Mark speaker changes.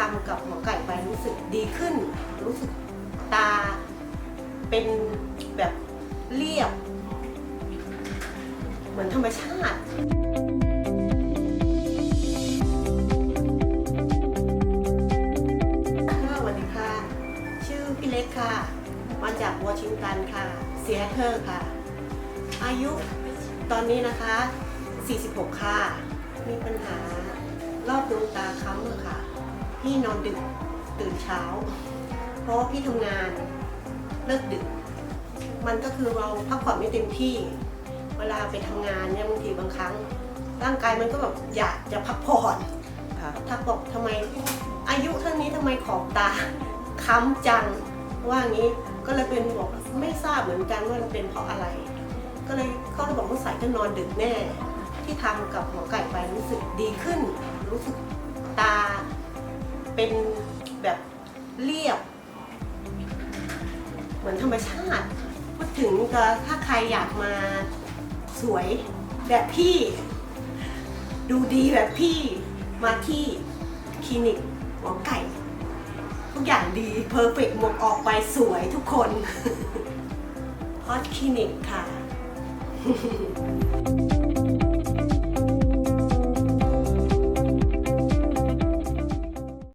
Speaker 1: ทำกับหมอไก่ไปรู้สึกดีขึ้น รู้สึกตาเป็นแบบเรียบ เหมือนธรรมชาติค่ะสวัสดีค่ะ ชื่อพี่เล็กค่ะ มาจากวอชิงตันค่ะ เซียเทอร์ค่ะ อายุตอนนี้นะคะ 46 ค่ะ มีปัญหารอบดวงตาค้ำอค่ะ พี่นอนดึกตื่นเช้า เพราะว่าพี่ทำงานเลิกดึก มันก็คือเราพักผ่อนไม่เต็มที่ เวลาไปทำงานเนี่ยบางทีบางครั้ง ร่างกายมันก็แบบอยากจะพักผ่อน
Speaker 2: ค่ะ
Speaker 1: ทักบอกทำไมอายุเท่านี้ทำไมขอบตาค้ำจังว่างี้ก็เลยเป็นบอกไม่ทราบเหมือนกันว่ามันเป็นเพราะอะไร ก็เลยเขาเลยบอกว่าใส่ก็นอนดึกแน่ ที่ทำกับหมอไก่ไปรู้สึกดีขึ้น รู้สึกตา เป็นแบบเรียบ เหมือนธรรมชาติ พูดถึงก็ถ้าใครอยากมาสวยแบบพี่ ดูดีแบบพี่มาที่คลินิกหมอไก่ ทุกอย่างดีเพอร์เฟกหมดออกไปสวยทุกคนฮอตคลินิกค่ะ